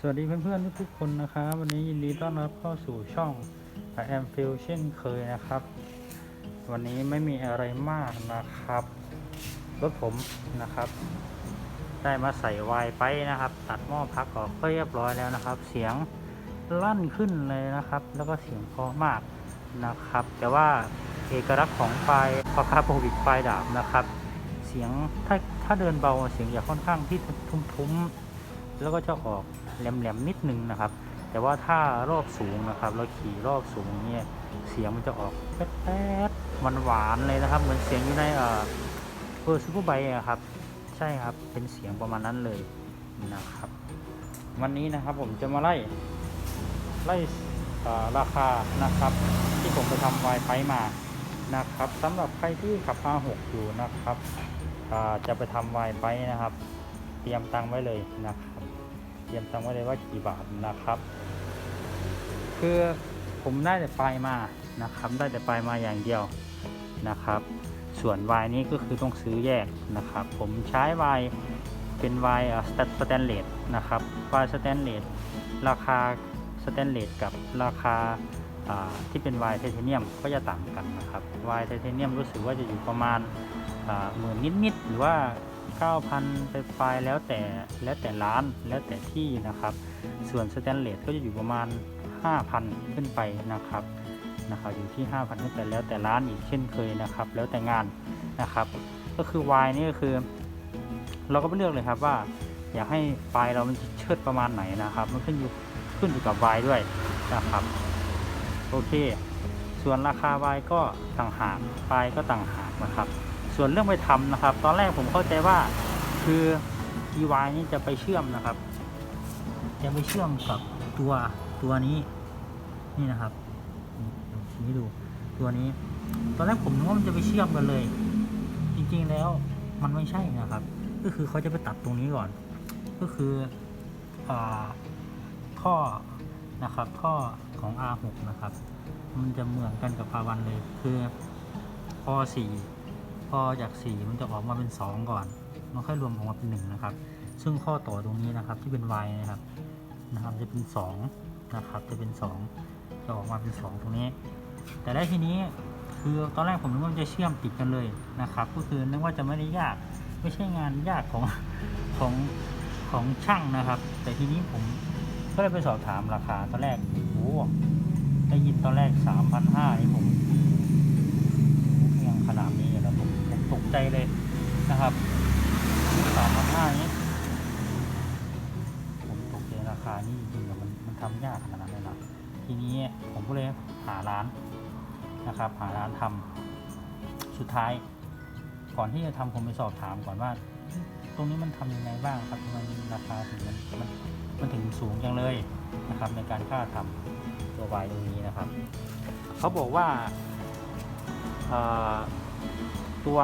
สวัสดีเพื่อนๆทุกๆคนนะครับวันนี้ยินดีต้อนรับเข้าสู่ช่องแอมฟิลเช่นเคยนะครับ วันนี้ไม่มีอะไรมากนะครับรถผมนะครับ ได้มาใส่วน์ไปนะครับ ตัดหม้อพักออกก็เรียบร้อยแล้วนะครับ เสียงลั่นขึ้นเลยนะครับ แล้วก็เสียงเพราะมากนะครับ แต่ว่าเอกลักษณ์ของปลายปลาคาร์โบวิกปลายดาบนะครับ เสียงถ้าถ้าเดินเบาเสียงจะค่อนข้างที่ทุ้มๆ แล้วก็จะออกแหลมๆนิดนึงนะครับ แต่ว่าถ้ารอบสูงนะครับ เราขี่รอบสูงเนี่ยเสียงมันจะออกแป๊ดๆมันหวานเลยนะครับ เหมือนเสียงอยู่ในเอ่อเออซูเปอร์ไบค์อะครับ ใช่ครับเป็นเสียงประมาณนั้นเลยนะครับ วันนี้นะครับผมจะมาไล่ไล่ราคานะครับ ที่ผมไปทำไวไฟมานะครับสำหรับใครที่ขับ R6 อยู่นะครับจะไปทำไวไฟนะครับ เตรียมตังไว้เลยนะครับ เตรียมตังไว้เลยว่ากี่บาทนะครับ คือผมได้แต่ปลายมานะครับได้แต่ปลายมาอย่างเดียวนะครับ ส่วนวายนี้ก็คือต้องซื้อแยกนะครับ ผมใช้วายเป็นวายสแตนเลสนะครับวายสแตนเลสราคาสแตนเลสกับราคาอ่าที่เป็นวายไทเทเนียมก็จะต่างกันนะครับวายไทเทเนียมรู้สึกว่าจะอยู่ประมาณหมื่นนิดๆหรือว่า 9,000ไปปลายแล้วแต่แล้วแต่ร้านแล้วแต่ที่นะครับ ส่วนสแตนเลสก็จะอยู่ประมาณ 5,000 ขึ้นไปนะครับนะครับอยู่ที่ 5,000ขึ้นไปแล้วแต่ร้านอีกเช่นเคยนะครับ แล้วแต่งานนะครับ ก็คือวายนี่ก็คือ เราก็ไปเลือกเลยครับว่า อยากให้ปลายเรามันเชิดประมาณไหนนะครับ มันขึ้นอยู่ขึ้นอยู่กับวายด้วยนะครับโอเค ส่วนราคาวายก็ต่างหากปลายก็ต่างหากนะครับ ส่วนเรื่องไปทำนะครับ ตอนแรกผมเข้าใจว่าคือ EY นี่จะไปเชื่อมนะครับ จะไปเชื่อมกับตัวตัวนี้นี่นะครับนี่ดูตัวนี้ ตอนแรกผมนึกว่ามันจะไปเชื่อมกันเลย จริงๆแล้วมันไม่ใช่นะครับ ก็คือเขาจะไปตัดตรงนี้ก่อน ก็คืออาท่อนะครับท่อของ R6 นะครับ มันจะเหมือนกันกับ R1 เลยคือพอ4 พอจาก 4 มันจะออกมาเป็น 2 ก่อน มันค่อยรวมออกมาเป็น1นะครับ ซึ่งข้อต่อตรงนี้นะครับที่เป็น y นะครับนะครับจะเป็น2นะครับจะเป็น 2 จะออกมาเป็น 2 ตรงนี้ แต่ได้ทีนี้คือตอนแรกผมนึกว่าจะเชื่อมติดกันเลยนะครับ ก็คือนึกว่าจะไม่ได้ยากไม่ใช่งานยากของของของช่างนะครับ แต่ทีนี้ผมก็เลยไปสอบถามราคาตอนแรกโอ้โหได้ยินตอนแรก3,500นี่ผม ขนาดนี้แล้วผมผมตกใจเลยนะครับสามพันห้านี้ผมตกใจราคานี่จริงๆมันมันทำยากขนาดนั้นเลยนะทีนี้ผมก็เลยหาร้านนะครับ หาร้านทำสุดท้าย ก่อนที่จะทำผมไปสอบถามก่อนว่า ตรงนี้มันทำยังไงบ้างครับทำไมราคาถึงมันมันมันถึงสูงจังเลยนะครับ ในการค่าทำตัววายตรงนี้นะครับ เขาบอกว่า ตัว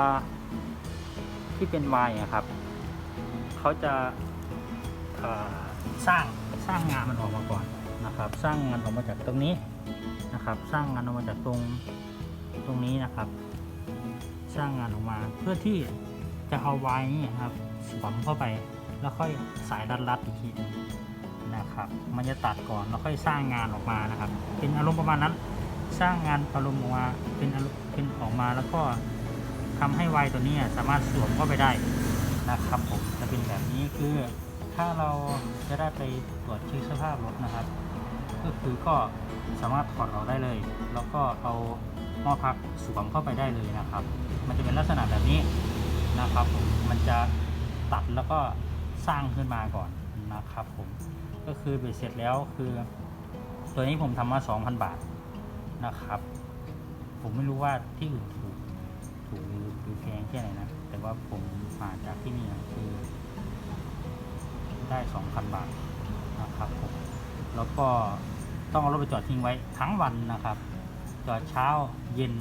ที่เป็นวายอะครับเขาจะสร้างสร้างงานมันออกมาก่อนนะครับ สร้างงานออกมาจากตรงนี้นะครับ สร้างงานออกมาจากตรงตรงนี้นะครับ สร้างงานออกมาเพื่อที่จะเอาไว้นี่ครับสวมเข้าไปแล้วค่อยสายรัดรัดๆอีกทีหนึงนะครับ มันจะตัดก่อนแล้วค่อยสร้างงานออกมานะครับ เป็นอารมณ์ประมาณนั้น สร้างงานอารมณ์ออกมาเป็นอารมณ์เป็นออกมาแล้วก็ทำให้ไวตัวนี้สามารถสวมเข้าไปได้นะครับผมจะเป็นแบบนี้คือถ้าเราจะได้ไปตรวจเช็คสภาพรถนะครับ ก็คือก็สามารถถอดออกได้เลย แล้วก็เอาหม้อพักสวมเข้าไปได้เลยนะครับ มันจะเป็นลักษณะแบบนี้นะครับผมมันจะตัดแล้วก็สร้างขึ้นมาก่อนนะครับผมก็คือเบ็ดเสร็จแล้วคือ ตัวนี้ผมทำมา 2,000 บาท นะครับ ผมไม่รู้ว่าที่อื่นถูกถูกหรือหรือแพงแค่ไหนนะ แต่ว่าผมมาจากที่นี่คือได้2,000บาทนะครับผมแล้วก็ต้องเอารถไปจอดทิ้งไว้ทั้งวันนะครับ จอดเช้าเย็น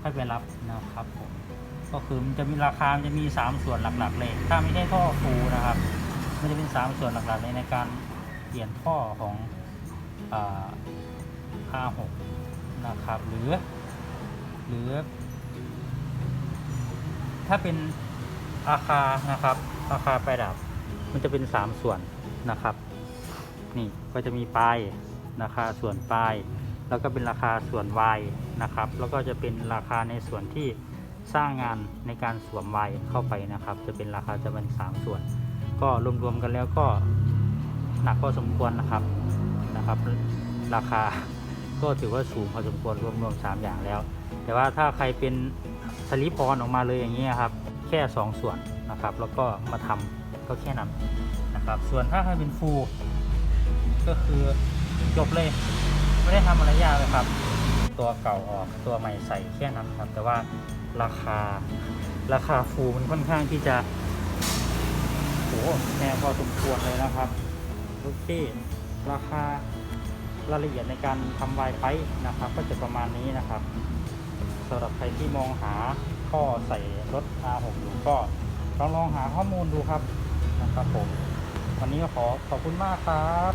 ค่อยไปรับนะครับผมก็คือมันจะมีราคามันจะมี 3 ส่วนหลักๆ เลย ถ้าไม่ใช่ท่อฟูนะครับ มันจะเป็น 3 ส่วนหลักๆเลยในการเปลี่ยนท่อของอ่า R6 นะครับ หรือ หรือ ถ้าเป็นอาคานะครับ อาคาไฟดับ มันจะเป็น 3 ส่วนนะครับ นี่ก็จะมีปลายราคาส่วนปลาย แล้วก็เป็นราคาส่วนวายนะครับ แล้วก็จะเป็นราคาในส่วนที่สร้างงานในการสวมวายเข้าไปนะครับ จะเป็นราคาจะเป็นสามส่วน ก็รวมๆกันแล้วก็หนักพอสมควรนะครับนะครับ ราคา ก็ถือว่าสูงพอสมควรรวมๆสามอย่างแล้ว แต่ว่าถ้าใครเป็นสลิปออนออกมาเลยอย่างนี้ยครับ แค่2ส่วนนะครับ แล้วก็มาทำก็แค่นั้นนะครับ ส่วนถ้าใครเป็นฟูลก็คือจบเลย ไม่ได้ทำอะไรยากเลยครับ ตัวเก่าออกตัวใหม่ใส่แค่นั้นครับ แต่ว่าราคาราคาฟูลมันค่อนข้างที่จะโหแพงพอสมควรเลยนะครับ โอเค ราคา รายละเอียดในการทำวายไฟนะครับ ก็จะประมาณนี้นะครับสำหรับใครที่มองหาข้อใส่รถ R6 อยู่ก็ลองลองหาข้อมูลดูครับนะครับผมวันนี้ก็ขอขอบคุณมากครับ